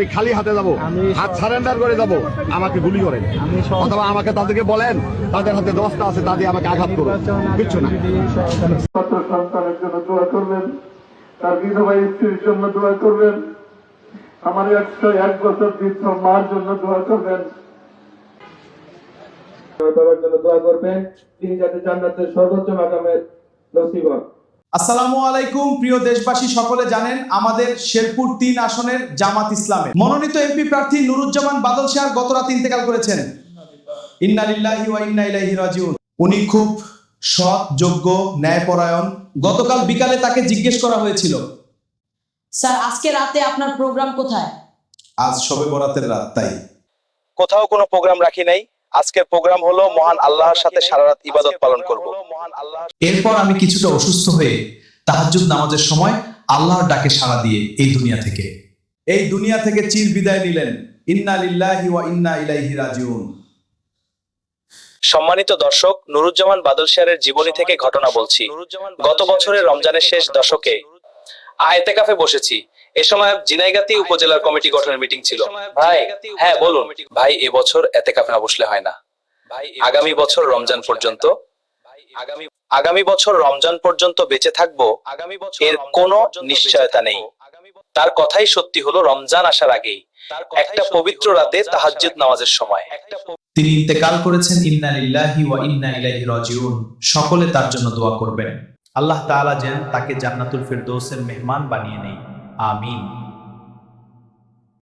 ওই খালি হাতে যাব। হাত সারেন্ডার করে যাব। আমাকে গুলি করেন। অথবা আমাকে তাদেরকে বলেন তাদের হাতে দশটা আছে তাদের আমাকে আঘাত করুন। কিচ্ছু না। সন্তানের জন্য দোয়া করবেন। তার বিধবা স্ত্রীর জন্য দোয়া করবেন। আমার একশো এক বছর বৃদ্ধ মার জন্য দোয়া করবেন। বাবার জন্য দোয়া করবেন। তিনি যাতে জান্নাতের সর্বোচ্চ মাকামের নসিব হন আসসালামু আলাইকুম প্রিয় দেশবাসী সকলে জানেন আমাদের শেরপুর তিন আসনের জামাত ইসলামের মনোনীত এমপি প্রার্থী নুরুজ্জামান বাদল শাহ গত রাত ইন্তেকাল করেছেন। ইন্না লিল্লাহি ওয়া ইন্না ইলাইহি রাজিউন। উনি খুব সৎ যোগ্য ন্যায়পরায়ণ। গতকাল বিকালে তাকে জিজ্ঞেস করা হয়েছিল। স্যার আজকে রাতে আপনার প্রোগ্রাম কোথায়? আজ সবে বরাতের রাত তাই। কোথাও কোনো প্রোগ্রাম রাখি নাই। আজকের প্রোগ্রাম হলো মহান আল্লাহর সাথে সারা রাত ইবাদত পালন করব। এরপর আমি কিছুটা অসুস্থ হয়ে তাহাজ্জুদ নামাজের সময় আল্লাহর ডাকে সাড়া দিয়ে এই দুনিয়া থেকে। এই দুনিয়া থেকে চির বিদায় নিলেন। ইন্না লিল্লাহি ওয়া ইন্না ইলাইহি রাজিউন। সম্মানিত দর্শক নুরুজ্জামান বাদল শেয়ারের জীবনী থেকে ঘটনা বলছি। গত বছরের রমজানের শেষ দশকে আয়তে কাফে বসেছি। এ সময় জিনাইগাতি উপজেলার কমিটি গঠনের মিটিং ছিল। ভাই হ্যাঁ বলুন। ভাই এবছর এতে কাফে না বসলে হয় না। ভাই আগামী বছর রমজান পর্যন্ত আগামী আগামী বছর রমজান পর্যন্ত বেঁচে থাকব। আগামী বছর এর কোনো নিশ্চয়তা নেই। তার কথাই সত্যি হলো রমজান আসার আগেই। একটা পবিত্র রাতে তাহাজ্জুদ নামাজের সময়। একটা তিনি ইন্তেকাল করেছেন ইন্না লিল্লাহি ওয়া ইন্না ইলাইহি রাজিউন। সকলে তার জন্য দোয়া করবেন। আল্লাহ তাআলা যেন তাকে জান্নাতুল ফিরদৌসের মেহমান বানিয়ে নেই। আমিন।